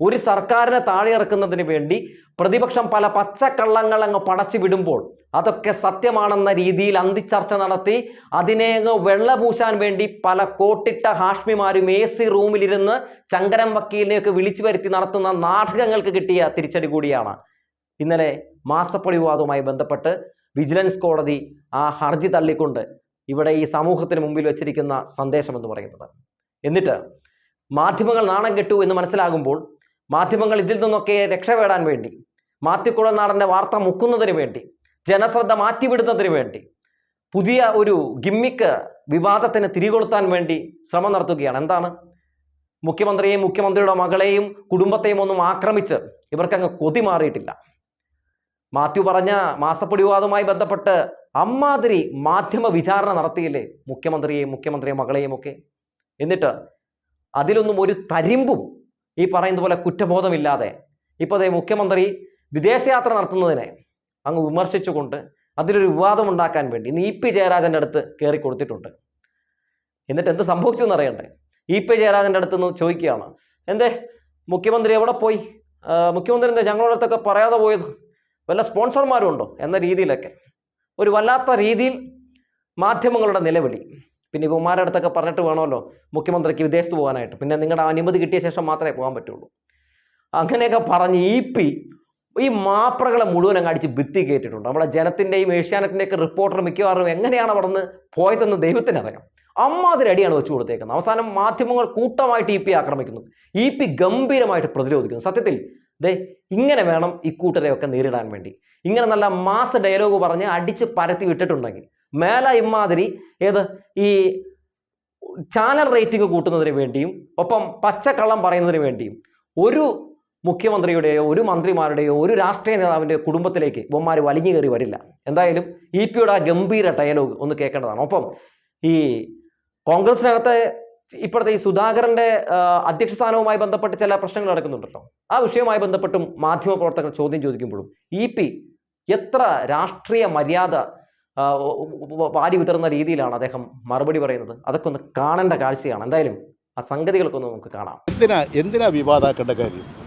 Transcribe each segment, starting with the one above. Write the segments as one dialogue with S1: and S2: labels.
S1: ഒരു സർക്കാരിനെ താഴെയിറക്കുന്നതിന് വേണ്ടി പ്രതിപക്ഷം പല പച്ചക്കള്ളങ്ങൾ അങ്ങ് പടച്ചു വിടുമ്പോൾ അതൊക്കെ സത്യമാണെന്ന രീതിയിൽ അന്തിച്ചർച്ച നടത്തി അതിനെ അങ്ങ് വെള്ളപൂശാൻ വേണ്ടി പല കോട്ടിട്ട ഹാഷ്മിമാരും എ സി റൂമിലിരുന്ന് ചങ്കരം വക്കീലിനെയൊക്കെ വിളിച്ചു വരുത്തി നടത്തുന്ന നാടകങ്ങൾക്ക് കിട്ടിയ തിരിച്ചടി കൂടിയാണ്. ഇന്നലെ മാസപ്പടി വിവാദവുമായി ബന്ധപ്പെട്ട് വിജിലൻസ് കോടതി ആ ഹർജി തള്ളിക്കൊണ്ട് ഇവിടെ ഈ സമൂഹത്തിന് മുമ്പിൽ വെച്ചിരിക്കുന്ന സന്ദേശം എന്ന് പറയുന്നത്. എന്നിട്ട് മാധ്യമങ്ങൾ നാണം കെട്ടു എന്ന് മനസ്സിലാകുമ്പോൾ മാധ്യമങ്ങൾ ഇതിൽ നിന്നൊക്കെ രക്ഷപ്പെടാൻ വേണ്ടി മാത്യുക്കുളനാടന്റെ വാർത്ത മുക്കുന്നതിന് വേണ്ടി ജനശ്രദ്ധ മാറ്റിവിടുന്നതിന് വേണ്ടി പുതിയ ഒരു ഗിമ്മിക്ക് വിവാദത്തിന് തിരികൊളുത്താൻ വേണ്ടി ശ്രമം നടത്തുകയാണ്. എന്താണ്? മുഖ്യമന്ത്രിയെയും മുഖ്യമന്ത്രിയുടെ മകളെയും കുടുംബത്തെയും ഒന്നും ആക്രമിച്ച് ഇവർക്കങ്ങ് കൊതി മാറിയിട്ടില്ല. മാത്യു പറഞ്ഞ മാസപ്പൊടിവാദവുമായി ബന്ധപ്പെട്ട് അമ്മാതിരി മാധ്യമ വിചാരണ നടത്തിയില്ലേ മുഖ്യമന്ത്രിയെയും മുഖ്യമന്ത്രിയെ മകളെയും ഒക്കെ. എന്നിട്ട് അതിലൊന്നും ഒരു തരിമ്പും ഈ പറയുന്ന പോലെ കുറ്റബോധമില്ലാതെ ഇപ്പോൾ അതേ മുഖ്യമന്ത്രി വിദേശയാത്ര നടത്തുന്നതിനെ അങ്ങ് വിമർശിച്ചുകൊണ്ട് അതിലൊരു വിവാദം ഉണ്ടാക്കാൻ വേണ്ടി ഇന്ന് ഇ പി ജയരാജന്റെ അടുത്ത് കയറി കൊടുത്തിട്ടുണ്ട്. എന്നിട്ട് എന്ത് സംഭവിച്ചു എന്നറിയണ്ടേ ഇ പി ജയരാജന്റെ അടുത്ത് നിന്ന് ചോദിക്കുകയാണ്. എന്തേ? മുഖ്യമന്ത്രി എവിടെ പോയി? മുഖ്യമന്ത്രി എന്താ ഞങ്ങളുടെ അടുത്തൊക്കെ പറയാതെ പോയത്? വല്ല സ്പോൺസർമാരും ഉണ്ടോ എന്ന രീതിയിലൊക്കെ. ഒരു വല്ലാത്ത രീതിയിൽ മാധ്യമങ്ങളുടെ നിലവിളി. പിന്നെ ഇവന്മാരുടെ അടുത്തൊക്കെ പറഞ്ഞിട്ട് വേണമല്ലോ മുഖ്യമന്ത്രിക്ക് വിദേശത്ത് പോകാനായിട്ട്. പിന്നെ നിങ്ങളുടെ അനുമതി കിട്ടിയ ശേഷം മാത്രമേ പോകാൻ പറ്റുള്ളൂ. അങ്ങനെയൊക്കെ പറഞ്ഞ് ഇ പി ഈ മാപ്രകളെ മുഴുവൻ അങ്ങ് അടിച്ച് ഭിത്തി കയറ്റിട്ടുണ്ട് നമ്മുടെ ജനത്തിന്റെയും ഏഷ്യാനത്തിന്റെയൊക്കെ റിപ്പോർട്ടർ മിക്കവാറും എങ്ങനെയാണ് അവിടെ നിന്ന് പോയതെന്ന് ദൈവത്തിനറിയാം അമ്മാതിരി അടിയാണ് വെച്ചു കൊടുത്തേക്കുന്നത്. അവസാനം മാധ്യമങ്ങൾ കൂട്ടമായിട്ട് ഇ പി ആക്രമിക്കുന്നു. ഇ പി ഗംഭീരമായിട്ട് പ്രതിരോധിക്കുന്നു. സത്യത്തിൽ ദേ ഇങ്ങനെ വേണം ഈ ഇക്കൂട്ടരെയൊക്കെ നേരിടാൻ വേണ്ടി. ഇങ്ങനെ നല്ല മാസ് ഡയലോഗ് പറഞ്ഞ് അടിച്ച് പരത്തി വിട്ടിട്ടുണ്ടെങ്കിൽ മേല ഇമാതിരി ഏത് ഈ ചാനൽ റേറ്റിംഗ് കൂട്ടുന്നതിന് വേണ്ടിയും ഒപ്പം പച്ചക്കള്ളം പറയുന്നതിന് വേണ്ടിയും ഒരു മുഖ്യമന്ത്രിയുടെയോ ഒരു മന്ത്രിമാരുടെയോ ഒരു രാഷ്ട്രീയ നേതാവിന്റെ കുടുംബത്തിലേക്ക് ഇവന്മാർ വലിഞ്ഞു കയറി വരില്ല. എന്തായാലും ഇ പിയുടെ ആ ഗംഭീര ഡയലോഗ് ഒന്ന് കേൾക്കേണ്ടതാണ്. ഒപ്പം ഈ കോൺഗ്രസിനകത്തെ ഇപ്പോഴത്തെ ഈ അധ്യക്ഷസ്ഥാനവുമായി അധ്യക്ഷ സ്ഥാനവുമായി ബന്ധപ്പെട്ട് ചില പ്രശ്നങ്ങൾ നടക്കുന്നുണ്ടല്ലോ. ആ വിഷയവുമായി ബന്ധപ്പെട്ടും മാധ്യമ പ്രവർത്തകർ ചോദ്യം ചോദിക്കുമ്പോഴും ഇ പി എത്ര രാഷ്ട്രീയ മര്യാദ വാരി വിതറുന്ന രീതിയിലാണ് അദ്ദേഹം മറുപടി പറയുന്നത്. അതൊക്കെ ഒന്ന് കാണേണ്ട കാഴ്ചയാണ്. എന്തായാലും ആ സംഗതികളൊക്കെ ഒന്ന് നമുക്ക് കാണാം.
S2: എന്തിനാ എന്തിനാ വിവാദാക്കേണ്ട കാര്യം?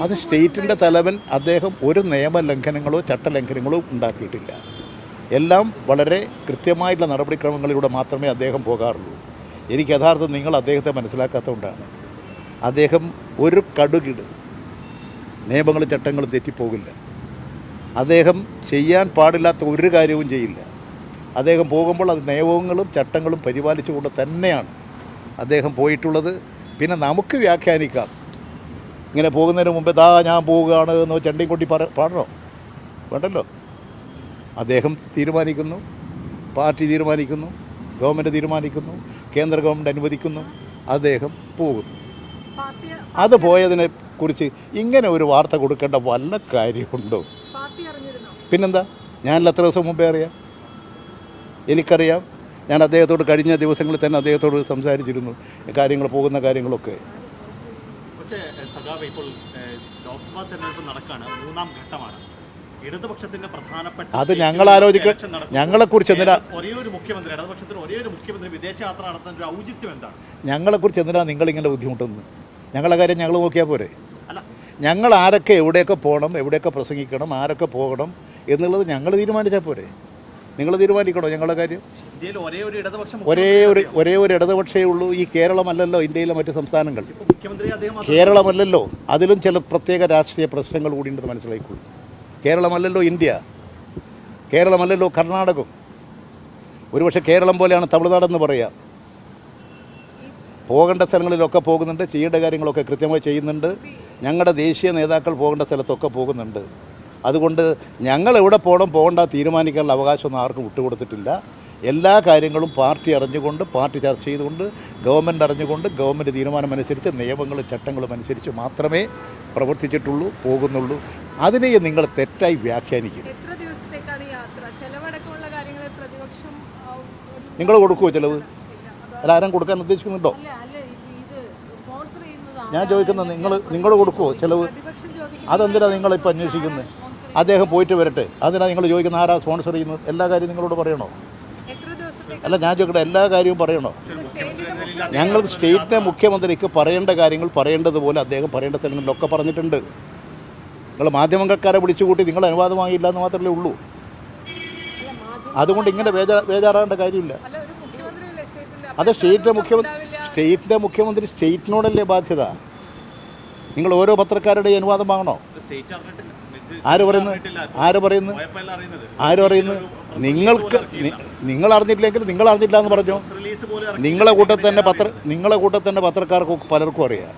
S2: അത് സ്റ്റേറ്റിന്റെ തലവൻ അദ്ദേഹം ഒരു നിയമ ലംഘനങ്ങളോ ചട്ടലംഘനങ്ങളോ ഉണ്ടാക്കിയിട്ടില്ല. എല്ലാം വളരെ കൃത്യമായിട്ടുള്ള നടപടിക്രമങ്ങളിലൂടെ മാത്രമേ അദ്ദേഹം പോകാറുള്ളൂ. എനിക്ക് യഥാർത്ഥം നിങ്ങൾ അദ്ദേഹത്തെ മനസ്സിലാക്കാത്തതുകൊണ്ടാണ്. അദ്ദേഹം ഒരു കടുകിട് നിയമങ്ങളും ചട്ടങ്ങളും തെറ്റിപ്പോകില്ല. അദ്ദേഹം ചെയ്യാൻ പാടില്ലാത്ത ഒരു കാര്യവും ചെയ്യില്ല. അദ്ദേഹം പോകുമ്പോൾ അത് നിയമങ്ങളും ചട്ടങ്ങളും പരിപാലിച്ചുകൊണ്ട് തന്നെയാണ് അദ്ദേഹം പോയിട്ടുള്ളത്. പിന്നെ നമുക്ക് വ്യാഖ്യാനിക്കാം. ഇങ്ങനെ പോകുന്നതിന് മുമ്പ് ദാ ഞാൻ പോവുകയാണ് എന്ന് ചണ്ടിയും കൊട്ടി പറ പാടണോ? വേണ്ടല്ലോ. അദ്ദേഹം തീരുമാനിക്കുന്നു. പാർട്ടി തീരുമാനിക്കുന്നു. ഗവൺമെന്റ് തീരുമാനിക്കുന്നു. കേന്ദ്ര ഗവൺമെന്റ് അനുവദിക്കുന്നു. അദ്ദേഹം പോകുന്നു. അത് പോയതിനെ കുറിച്ച് ഇങ്ങനെ ഒരു വാർത്ത കൊടുക്കേണ്ട വല്ല കാര്യമുണ്ടോ? പിന്നെന്താ? ഞാനല്ല എത്ര ദിവസം മുമ്പേ അറിയാം? എനിക്കറിയാം. ഞാൻ അദ്ദേഹത്തോട് കഴിഞ്ഞ ദിവസങ്ങളിൽ തന്നെ അദ്ദേഹത്തോട് സംസാരിച്ചിരുന്നു. കാര്യങ്ങൾ പോകുന്ന കാര്യങ്ങളൊക്കെ. അത് ഞങ്ങൾ ആലോചിക്ക
S3: ഞങ്ങളെ കുറിച്ച്
S2: ഞങ്ങളെക്കുറിച്ച് എന്തിനാ
S3: എന്തിനാ
S2: ഞങ്ങളെക്കുറിച്ച് എന്തിനാണ് നിങ്ങളിങ്ങനെ ബുദ്ധിമുട്ടുന്നത്? ഞങ്ങളെ കാര്യം ഞങ്ങൾ നോക്കിയാൽ പോരെ? ഞങ്ങൾ ആരൊക്കെ എവിടെയൊക്കെ പോകണം എവിടെയൊക്കെ പ്രസംഗിക്കണം ആരൊക്കെ പോകണം എന്നുള്ളത് ഞങ്ങൾ തീരുമാനിച്ചാൽ പോരെ. നിങ്ങൾ തീരുമാനിക്കണോ ഞങ്ങളുടെ കാര്യം?
S3: ഒരേ ഒരു
S2: ഒരേ ഒരു ഒരേ ഒരു ഇടതുപക്ഷേ ഉള്ളൂ ഈ കേരളമല്ലല്ലോ ഇന്ത്യയിലെ മറ്റ് സംസ്ഥാനങ്ങൾ. കേരളമല്ലല്ലോ അതിലും ചില പ്രത്യേക രാഷ്ട്രീയ പ്രശ്നങ്ങൾ കൂടി ഉണ്ടെന്ന് മനസ്സിലായിക്കൊള്ളൂ കേരളമല്ലല്ലോ ഇന്ത്യ കേരളമല്ലല്ലോ കർണാടകം. ഒരുപക്ഷെ കേരളം പോലെയാണ് തമിഴ്നാടെന്ന് പറയാം. പോകേണ്ട സ്ഥലങ്ങളിലൊക്കെ പോകുന്നുണ്ട് ചെയ്യേണ്ട കാര്യങ്ങളൊക്കെ കൃത്യമായി ചെയ്യുന്നുണ്ട്. ഞങ്ങളുടെ ദേശീയ നേതാക്കൾ പോകേണ്ട സ്ഥലത്തൊക്കെ പോകുന്നുണ്ട്. അതുകൊണ്ട് ഞങ്ങൾ എവിടെ പോകണം പോകണ്ട തീരുമാനിക്കാനുള്ള അവകാശമൊന്നും ആർക്കും വിട്ടുകൊടുത്തിട്ടില്ല. എല്ലാ കാര്യങ്ങളും പാർട്ടി അറിഞ്ഞുകൊണ്ട് പാർട്ടി ചർച്ച ചെയ്തുകൊണ്ട് ഗവൺമെന്റ് അറിഞ്ഞുകൊണ്ട് ഗവൺമെന്റ് തീരുമാനമനുസരിച്ച് നിയമങ്ങളും ചട്ടങ്ങളും അനുസരിച്ച് മാത്രമേ പ്രവർത്തിച്ചിട്ടുള്ളൂ പോകുന്നുള്ളൂ. അതിനെ നിങ്ങൾ തെറ്റായി
S4: വ്യാഖ്യാനിക്കുന്നു
S2: നിങ്ങൾ കൊടുക്കുമോ ചിലവ്? അല്ല ആരും കൊടുക്കാൻ ഉദ്ദേശിക്കുന്നുണ്ടോ ഞാൻ ചോദിക്കുന്നത് നിങ്ങൾ നിങ്ങൾ കൊടുക്കുമോ ചിലവ്? അതെന്തിനാണ് നിങ്ങളിപ്പോൾ അന്വേഷിക്കുന്നത് അദ്ദേഹം പോയിട്ട് വരട്ടെ. അതിനാണ് നിങ്ങൾ ചോദിക്കുന്ന ആരാ സ്പോൺസർ ചെയ്യുന്നത്? എല്ലാ കാര്യവും നിങ്ങളോട് പറയണോ? അല്ല ഞാൻ ചോദിക്കട്ടെ എല്ലാ കാര്യവും പറയണോ? ഞങ്ങൾ സ്റ്റേറ്റിലെ മുഖ്യമന്ത്രിക്ക് പറയേണ്ട കാര്യങ്ങൾ പറയേണ്ടതുപോലെ അദ്ദേഹം പറയേണ്ട സ്ഥലങ്ങളിലൊക്കെ പറഞ്ഞിട്ടുണ്ട്. നിങ്ങൾ മാധ്യമങ്ങൾക്കാരെ വിളിച്ചുകൂട്ടി നിങ്ങൾ അനുവാദം വാങ്ങിയില്ല എന്ന് മാത്രമേ ഉള്ളൂ. അതുകൊണ്ട് ഇങ്ങനെ ബേജാ ബേജാറാകേണ്ട കാര്യമില്ല
S4: അല്ല ഒരു മുഖ്യമന്ത്രിയല്ലേ സ്റ്റേറ്റിന്റെ
S2: അത് സ്റ്റേറ്റിലെ മുഖ്യമന്ത്രി സ്റ്റേറ്റിന്റെ മുഖ്യമന്ത്രി സ്റ്റേറ്റിനോടല്ലേ ബാധ്യത? നിങ്ങൾ ഓരോ പത്രക്കാരുടെയും അനുവാദം വാങ്ങണോ? ആര് പറയുന്നു? ആര് പറയുന്നു? ആര് പറയുന്നു? നിങ്ങൾക്ക് നിങ്ങൾ അറിഞ്ഞിട്ടില്ലെങ്കിൽ നിങ്ങൾ അറിഞ്ഞിട്ടില്ല എന്ന് പറഞ്ഞു. നിങ്ങളെ കൂട്ടത്തിൽ തന്നെ പത്ര നിങ്ങളെ കൂട്ടത്തിൽ തന്നെ പത്രക്കാർക്ക് പലർക്കും അറിയാം.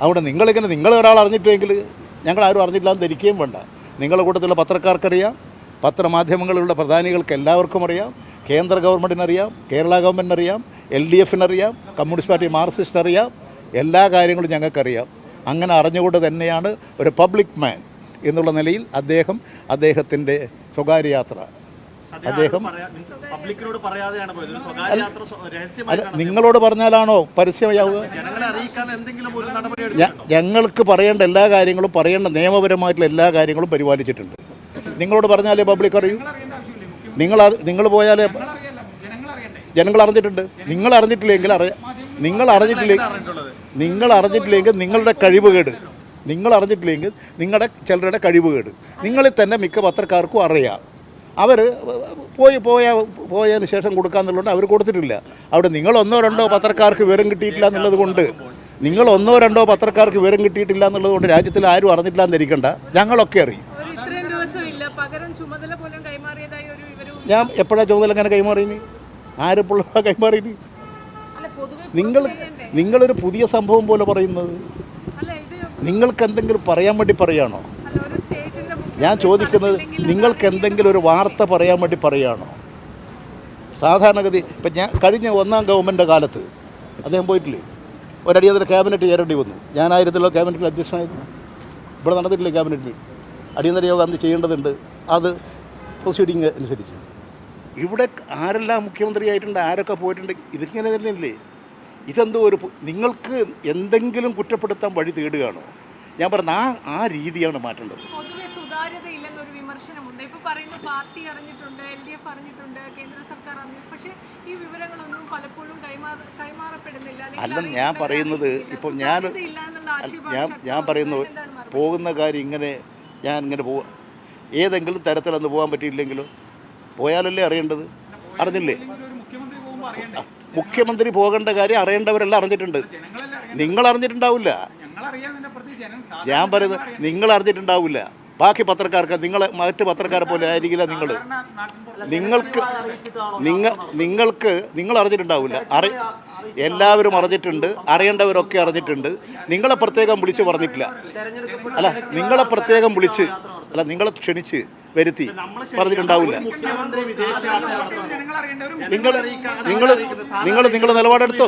S2: അവിടെ നിങ്ങളിങ്ങനെ നിങ്ങളെ ഒരാൾ അറിഞ്ഞിട്ടെങ്കിൽ ഞങ്ങൾ ആരും അറിഞ്ഞിട്ടില്ല എന്ന് ധരിക്കുകയും വേണ്ട. നിങ്ങളെ കൂട്ടത്തിലുള്ള പത്രക്കാർക്കറിയാം. പത്രമാധ്യമങ്ങളിലുള്ള പ്രധാനികൾക്ക് എല്ലാവർക്കും അറിയാം. കേന്ദ്ര ഗവൺമെന്റിനറിയാം കേരള ഗവൺമെന്റിനറിയാം എൽ ഡി എഫിനറിയാം കമ്മ്യൂണിസ്റ്റ് പാർട്ടി മാർക്സിസ്റ്റ് അറിയാം എല്ലാ കാര്യങ്ങളും ഞങ്ങൾക്കറിയാം. അങ്ങനെ അറിഞ്ഞുകൊണ്ട് തന്നെയാണ് ഒരു പബ്ലിക് മാൻ എന്നുള്ള നിലയിൽ അദ്ദേഹം അദ്ദേഹത്തിന്റെ സ്വകാര്യ യാത്ര.
S3: അദ്ദേഹം
S2: നിങ്ങളോട് പറഞ്ഞാലാണോ പരസ്യമാവുക ഞങ്ങൾക്ക് പറയേണ്ട എല്ലാ കാര്യങ്ങളും പറയേണ്ട നിയമപരമായിട്ടുള്ള എല്ലാ കാര്യങ്ങളും പരിപാലിച്ചിട്ടുണ്ട്. നിങ്ങളോട് പറഞ്ഞാലേ പബ്ലിക് അറിയൂ. നിങ്ങൾ നിങ്ങൾ പോയാലേ ജനങ്ങൾ അറിഞ്ഞിട്ടുണ്ട്. നിങ്ങൾ അറിഞ്ഞിട്ടില്ലെങ്കിൽ അറിയ നിങ്ങൾ അറിഞ്ഞിട്ടില്ലെങ്കിൽ നിങ്ങൾ അറിഞ്ഞിട്ടില്ലെങ്കിൽ നിങ്ങളുടെ കഴിവുകേട് നിങ്ങൾ അറിഞ്ഞിട്ടില്ലെങ്കിൽ നിങ്ങളുടെ ചിലരുടെ കഴിവുകേട് നിങ്ങളിൽ തന്നെ മിക്ക പത്രക്കാർക്കും അറിയാം. അവർ പോയി പോയ പോയതിന് ശേഷം കൊടുക്കാന്നുള്ളതുകൊണ്ട് അവർ കൊടുത്തിട്ടില്ല. അവിടെ നിങ്ങൾ ഒന്നോ രണ്ടോ പത്രക്കാർക്ക് വിവരം കിട്ടിയിട്ടില്ല എന്നുള്ളത് കൊണ്ട് നിങ്ങൾ ഒന്നോ രണ്ടോ പത്രക്കാർക്ക് വിവരം കിട്ടിയിട്ടില്ല എന്നുള്ളതുകൊണ്ട് രാജ്യത്തിൽ ആരും അറിഞ്ഞിട്ടില്ല എന്നിരിക്കണ്ട. ഞങ്ങളൊക്കെ അറിയും. ഞാൻ എപ്പോഴാണ് ചുമതല അങ്ങനെ കൈമാറിയിനി ആരെപ്പോൾ കൈമാറിയിനി നിങ്ങൾ നിങ്ങളൊരു പുതിയ സംഭവം പോലെ പറയുന്നത്. നിങ്ങൾക്ക് എന്തെങ്കിലും പറയാൻ വേണ്ടി പറയുകയാണോ ഞാൻ ചോദിക്കുന്നത് നിങ്ങൾക്ക് എന്തെങ്കിലും ഒരു വാർത്ത പറയാൻ വേണ്ടി പറയുകയാണോ സാധാരണഗതി ഇപ്പം ഞാൻ കഴിഞ്ഞ ഒന്നാം ഗവൺമെന്റ് കാലത്ത് അദ്ദേഹം പോയിട്ടില്ലേ? ഒരടിയന്തര ക്യാബിനറ്റ് ചേരേണ്ടി വന്നു. ഞാനായിരുന്നല്ലോ ക്യാബിനറ്റിൽ അധ്യക്ഷനായിരുന്നു. ഇവിടെ നടന്നിട്ടില്ലേ ക്യാബിനറ്റ് മീറ്റിംഗ് അടിയന്തര യോഗം അന്ന് ചെയ്യേണ്ടതുണ്ട്. അത് പ്രൊസീഡിങ് അനുസരിച്ച്. ഇവിടെ ആരെല്ലാം മുഖ്യമന്ത്രിയായിട്ടുണ്ട് ആരൊക്കെ പോയിട്ടുണ്ട് ഇതിങ്ങനെ തന്നെയല്ലേ? ഇതെന്തോ ഒരു നിങ്ങൾക്ക് എന്തെങ്കിലും കുറ്റപ്പെടുത്താൻ വഴി തേടുകയാണോ? ഞാൻ പറഞ്ഞ ആ ആ രീതിയാണ് മാറ്റേണ്ടത്.
S4: വിമർശനമുണ്ട്. ഇപ്പൊ പറയുന്ന പാർട്ടി അറിഞ്ഞിട്ടുണ്ട് എൽ ഡി എഫ് അറിഞ്ഞിട്ടുണ്ട് കേന്ദ്ര സർക്കാർ പക്ഷേ ഈ വിവരങ്ങളൊന്നും പലപ്പോഴും കൈമാറ കൈമാറപ്പെടുന്നില്ല.
S2: അല്ല ഞാൻ പറയുന്നത്. ഇപ്പോൾ ഞാൻ ഞാൻ ഞാൻ. പറയുന്നു പോകുന്ന കാര്യം ഇങ്ങനെ ഞാൻ ഇങ്ങനെ പോവാ. ഏതെങ്കിലും തരത്തിലൊന്ന് പോകാൻ പറ്റിയില്ലെങ്കിലോ? പോയാലല്ലേ അറിയേണ്ടത്? അറിഞ്ഞില്ലേ? മുഖ്യമന്ത്രി പോകേണ്ട കാര്യം അറിയേണ്ടവരെല്ലാം അറിഞ്ഞിട്ടുണ്ട്. നിങ്ങൾ അറിഞ്ഞിട്ടുണ്ടാവില്ല ഞാൻ പറയുന്നത് നിങ്ങൾ അറിഞ്ഞിട്ടുണ്ടാവില്ല ബാക്കി പത്രക്കാർക്ക് നിങ്ങൾ മറ്റ് പത്രക്കാരെ പോലെ ആയിരിക്കില്ല നിങ്ങൾ നിങ്ങൾക്ക് നിങ്ങൾ നിങ്ങൾക്ക് നിങ്ങൾ അറിഞ്ഞിട്ടുണ്ടാവില്ല അറി എല്ലാവരും അറിഞ്ഞിട്ടുണ്ട്. അറിയേണ്ടവരൊക്കെ അറിഞ്ഞിട്ടുണ്ട്. നിങ്ങളെ പ്രത്യേകം വിളിച്ച് പറഞ്ഞിട്ടില്ല. അല്ല നിങ്ങളെ പ്രത്യേകം വിളിച്ച് അല്ല നിങ്ങളെ ക്ഷണിച്ച് വരുത്തി പറഞ്ഞിട്ടുണ്ടാവില്ല. നിങ്ങൾ നിങ്ങൾ നിങ്ങൾ നിങ്ങളുടെ നിലപാടെടുത്തോ?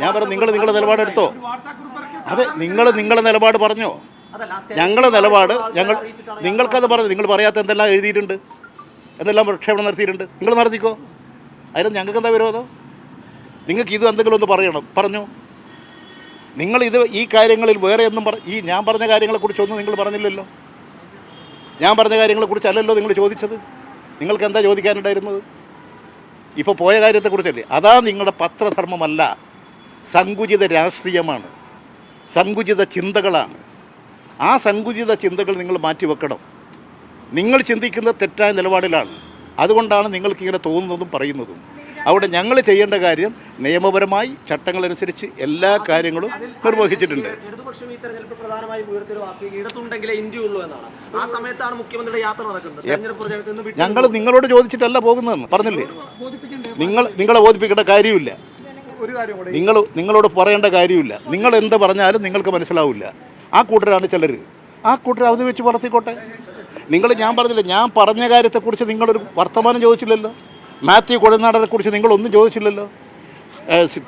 S2: ഞാൻ പറഞ്ഞു നിങ്ങൾ നിങ്ങളുടെ നിലപാടെടുത്തോ? അതെ നിങ്ങൾ നിങ്ങളുടെ നിലപാട് പറഞ്ഞോ? ഞങ്ങളുടെ നിലപാട് ഞങ്ങൾ നിങ്ങൾക്കത് പറഞ്ഞു നിങ്ങൾ പറയാത്ത എന്തെല്ലാം എഴുതിയിട്ടുണ്ട്? എന്തെല്ലാം പ്രക്ഷേപണം നടത്തിയിട്ടുണ്ട്? നിങ്ങൾ നടത്തിക്കോ? അതിന് ഞങ്ങൾക്ക് എന്താ വിരോധം? നിങ്ങൾക്ക് ഇത് എന്തെങ്കിലും ഒന്ന് പറയണം. പറഞ്ഞു? നിങ്ങൾ ഇത് ഈ കാര്യങ്ങളിൽ വേറെ ഒന്നും പറ ഈ ഞാൻ പറഞ്ഞ കാര്യങ്ങളെക്കുറിച്ചൊന്നും നിങ്ങൾ പറഞ്ഞില്ലല്ലോ. ഞാൻ പറഞ്ഞ കാര്യങ്ങളെക്കുറിച്ചല്ലല്ലോ നിങ്ങൾ ചോദിച്ചത്. നിങ്ങൾക്ക് എന്താ ചോദിക്കാനുണ്ടായിരുന്നത്? ഇപ്പോൾ പോയ കാര്യത്തെക്കുറിച്ചല്ലേ അതാ നിങ്ങളുടെ പത്രധർമ്മമല്ല. സങ്കുചിത രാഷ്ട്രീയമാണ്. സങ്കുചിത ചിന്തകളാണ്. ആ സങ്കുചിത ചിന്തകൾ നിങ്ങൾ മാറ്റിവെക്കണം. നിങ്ങൾ ചിന്തിക്കുന്ന തെറ്റായ നിലപാടിലാണ്. അതുകൊണ്ടാണ് നിങ്ങൾക്കിങ്ങനെ തോന്നുന്നതും പറയുന്നതും. അവിടെ ഞങ്ങൾ ചെയ്യേണ്ട കാര്യം നിയമപരമായി ചട്ടങ്ങളനുസരിച്ച് എല്ലാ കാര്യങ്ങളും നിർവഹിച്ചിട്ടുണ്ട്. ഞങ്ങൾ നിങ്ങളോട് ചോദിച്ചിട്ടല്ല പോകുന്നതെന്ന് പറഞ്ഞില്ലേ? നിങ്ങൾ നിങ്ങളെ ബോധിപ്പിക്കേണ്ട കാര്യമില്ല. നിങ്ങൾ നിങ്ങളോട് പറയേണ്ട കാര്യമില്ല. നിങ്ങൾ എന്ത് പറഞ്ഞാലും നിങ്ങൾക്ക് മനസ്സിലാവില്ല. ആ കൂട്ടരാണ് ചിലർ ആ കൂട്ടർ അവധി വെച്ച് വളർത്തിക്കോട്ടെ. നിങ്ങൾ ഞാൻ പറഞ്ഞില്ല ഞാൻ പറഞ്ഞ കാര്യത്തെക്കുറിച്ച് നിങ്ങളൊരു വർത്തമാനം ചോദിച്ചില്ലല്ലോ? മാത്യു കൊഴനാടനെ കുറിച്ച് നിങ്ങളൊന്നും ചോദിച്ചില്ലല്ലോ.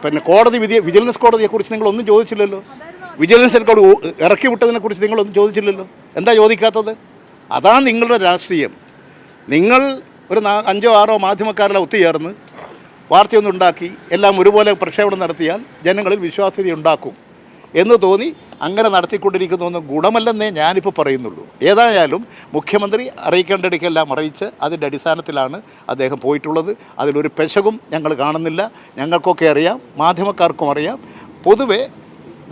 S2: പിന്നെ കോടതി വിധി വിജിലൻസ് കോടതിയെക്കുറിച്ച് നിങ്ങളൊന്നും ചോദിച്ചില്ലല്ലോ. വിജിലൻസ് ഇറക്കി വിട്ടതിനെക്കുറിച്ച് നിങ്ങളൊന്നും ചോദിച്ചില്ലല്ലോ. എന്താ ചോദിക്കാത്തത്? അതാണ് നിങ്ങളുടെ രാഷ്ട്രീയം. നിങ്ങൾ ഒരു അഞ്ചോ ആറോ മാധ്യമക്കാരെല്ലാം ഒത്തുചേർന്ന് വാർത്തയൊന്നുണ്ടാക്കി എല്ലാം ഒരുപോലെ പ്രക്ഷേപണം നടത്തിയാൽ ജനങ്ങളിൽ വിശ്വാസ്യത ഉണ്ടാക്കും. എന്ന് തോന്നി അങ്ങനെ നടത്തിക്കൊണ്ടിരിക്കുന്നതൊന്നും ഗുണമല്ലെന്നേ ഞാനിപ്പോൾ പറയുന്നുള്ളൂ. ഏതായാലും മുഖ്യമന്ത്രി അറിയിക്കേണ്ടിടയ്ക്കെല്ലാം അറിയിച്ച് അതിന്റെ അടിസ്ഥാനത്തിലാണ് അദ്ദേഹം പോയിട്ടുള്ളത്. അതിലൊരു പെശകും ഞങ്ങൾ കാണുന്നില്ല. ഞങ്ങൾക്കൊക്കെ അറിയാം. മാധ്യമക്കാർക്കും അറിയാം. പൊതുവെ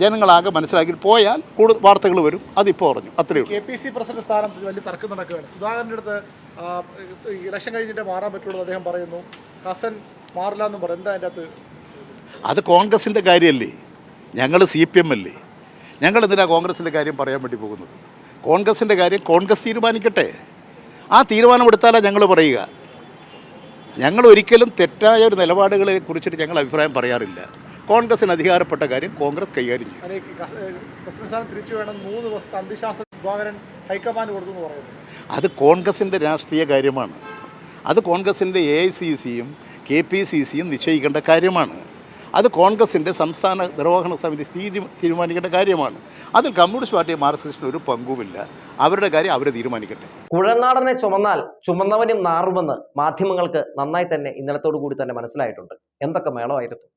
S2: ജനങ്ങളാകെ മനസ്സിലാക്കി പോയാൽ കൂടുതൽ വാർത്തകൾ വരും. അതിപ്പോൾ പറഞ്ഞു. അത്രയേ ഉള്ളൂ.
S5: കെ പി സി പ്രസിഡന്റ് സ്ഥാനത്ത് വലിയ തർക്കം നടക്കുകയാണ്. സുധാകരന്റെ അടുത്ത് ഇലക്ഷൻ കഴിഞ്ഞിട്ട് മാറാൻ പറ്റുള്ളൂ അദ്ദേഹം പറയുന്നു. ഹസൻ മാറില്ല എന്നും പറയും എന്താ അതിന്റെ
S2: അത് കോൺഗ്രസിന്റെ കാര്യമല്ലേ? ഞങ്ങൾ സി പി എം അല്ലേ? ഞങ്ങൾ എന്തിനാണ് കോൺഗ്രസിന്റെ കാര്യം പറയാൻ വേണ്ടി പോകുന്നത്? കോൺഗ്രസിന്റെ കാര്യം കോൺഗ്രസ് തീരുമാനിക്കട്ടെ. ആ തീരുമാനം തീരുമാനമെടുത്താലാണ് ഞങ്ങൾ പറയുക. ഞങ്ങൾ ഒരിക്കലും തെറ്റായ ഒരു നിലപാടുകളെ കുറിച്ചിട്ട് ഞങ്ങൾ അഭിപ്രായം പറയാറില്ല. കോൺഗ്രസിന് അധികാരപ്പെട്ട കാര്യം കോൺഗ്രസ് കൈകാര്യം ചെയ്യും. അത് കോൺഗ്രസിന്റെ രാഷ്ട്രീയ കാര്യമാണ്. അത് കോൺഗ്രസിന്റെ എ ഐ സി സിയും കെ പി സി സിയും നിശ്ചയിക്കേണ്ട കാര്യമാണ്. അത് കോൺഗ്രസിന്റെ സംസ്ഥാന നിർവഹണ സമിതി തീരു- തീരുമാനിക്കേണ്ട കാര്യമാണ്. അതിൽ കമ്മ്യൂണിസ്റ്റ് പാർട്ടി മാർക്സിസ്റ്റിന് ഒരു പങ്കുമില്ല. അവരുടെ കാര്യം അവർ തീരുമാനിക്കട്ടെ.
S1: കുഴനാടനെ ചുമന്നാൽ ചുമന്നവനും നാറുമെന്ന് മാധ്യമങ്ങൾക്ക് നന്നായി തന്നെ ഇന്നലത്തോടു കൂടി തന്നെ മനസ്സിലായിട്ടുണ്ട്. എന്തൊക്കെ മേളമായിരുന്നു?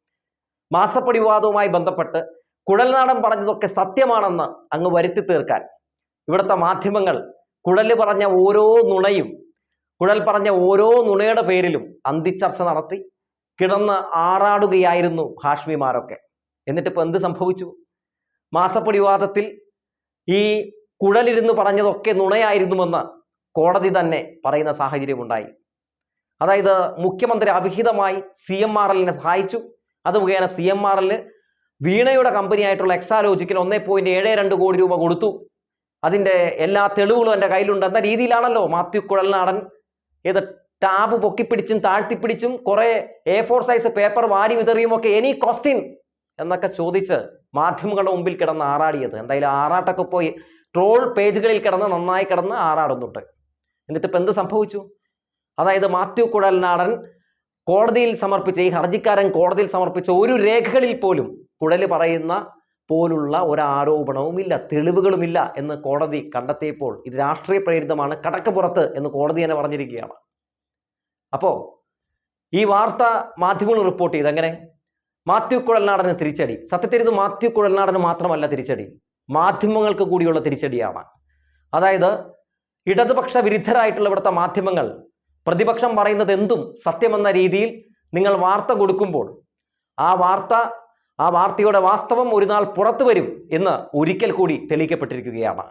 S1: മാസപ്പടി വിവാദവുമായി ബന്ധപ്പെട്ട് കുഴൽനാടൻ പറഞ്ഞതൊക്കെ സത്യമാണെന്ന് അങ്ങ് വരുത്തി തീർക്കാൻ ഇവിടുത്തെ മാധ്യമങ്ങൾ കുഴൽ പറഞ്ഞ ഓരോ നുണയും കുഴൽ പറഞ്ഞ ഓരോ നുണയുടെ പേരിലും അന്തിച്ചർച്ച നടത്തി. കിടന്ന് ആറാടുകയായിരുന്നു ഹാഷ്മിമാരൊക്കെ. എന്നിട്ട് ഇപ്പം എന്ത് സംഭവിച്ചു? മാസപ്പടി വിവാദത്തിൽ ഈ കുഴലിരുന്ന് പറഞ്ഞതൊക്കെ നുണയായിരുന്നുവെന്ന് കോടതി തന്നെ പറയുന്ന സാഹചര്യം ഉണ്ടായി അതായത് മുഖ്യമന്ത്രി അവിഹിതമായി സി എം ആർ എല്ലിനെ സഹായിച്ചു. അത് മുഖേന സി എം ആർ എൽ വീണയുടെ കമ്പനിയായിട്ടുള്ള എക്സാലോജിക്കിന് ഒന്നേ പോയിന്റ് ഏഴ് രണ്ട് കോടി രൂപ കൊടുത്തു. അതിന്റെ എല്ലാ തെളിവുകളും എന്റെ കയ്യിലുണ്ട്. എന്ന രീതിയിലാണല്ലോ മാത്യു കുഴൽനാടൻ ഏത് ടാബ് പൊക്കിപ്പിടിച്ചും താഴ്ത്തിപ്പിടിച്ചും കുറേ എ ഫോർ സൈസ് പേപ്പർ വാരി വിതറിയും ഒക്കെ എനി ക്വസ്റ്റ്യൻ എന്നൊക്കെ ചോദിച്ച് മാധ്യമങ്ങളുടെ മുമ്പിൽ കിടന്ന് ആറാടിയത്. എന്തായാലും ആറാട്ടൊക്കെ പോയി. ട്രോൾ പേജുകളിൽ കിടന്ന് നന്നായി കിടന്ന് ആറാടുന്നുണ്ട്. എന്നിട്ട് ഇപ്പം എന്ത് സംഭവിച്ചു? അതായത് മാത്യു കുഴൽനാടൻ കോടതിയിൽ സമർപ്പിച്ച ഈ ഹർജിക്കാരൻ കോടതിയിൽ സമർപ്പിച്ച ഒരു രേഖകളിൽ പോലും കുഴൽ പറയുന്ന പോലുള്ള ഒരു ആരോപണവുമില്ല തെളിവുകളുമില്ല എന്ന് കോടതി കണ്ടെത്തിയപ്പോൾ ഇത് രാഷ്ട്രീയ പ്രേരിതമാണ് കടക്കപ്പുറത്ത് എന്ന് കോടതി തന്നെ പറഞ്ഞിരിക്കുകയാണ്. അപ്പോൾ ഈ വാർത്ത മാധ്യമങ്ങൾ റിപ്പോർട്ട് ചെയ്ത് എങ്ങനെ? മാത്യു കുഴൽനാടന് തിരിച്ചടി. സത്യത്തിൽ ഇത് മാത്യു കുഴൽനാടന് മാത്രമല്ല തിരിച്ചടി. മാധ്യമങ്ങൾക്ക് കൂടിയുള്ള തിരിച്ചടിയാണ്. അതായത് ഇടതുപക്ഷ വിരുദ്ധരായിട്ടുള്ള ഇവിടുത്തെ മാധ്യമങ്ങൾ പ്രതിപക്ഷം പറയുന്നത് എന്തും സത്യമെന്ന രീതിയിൽ നിങ്ങൾ വാർത്ത കൊടുക്കുമ്പോൾ ആ വാർത്ത ആ വാർത്തയുടെ വാസ്തവം ഒരു നാൾ പുറത്തു വരും എന്ന് ഒരിക്കൽ കൂടി തെളിയിക്കപ്പെട്ടിരിക്കുകയാണ്.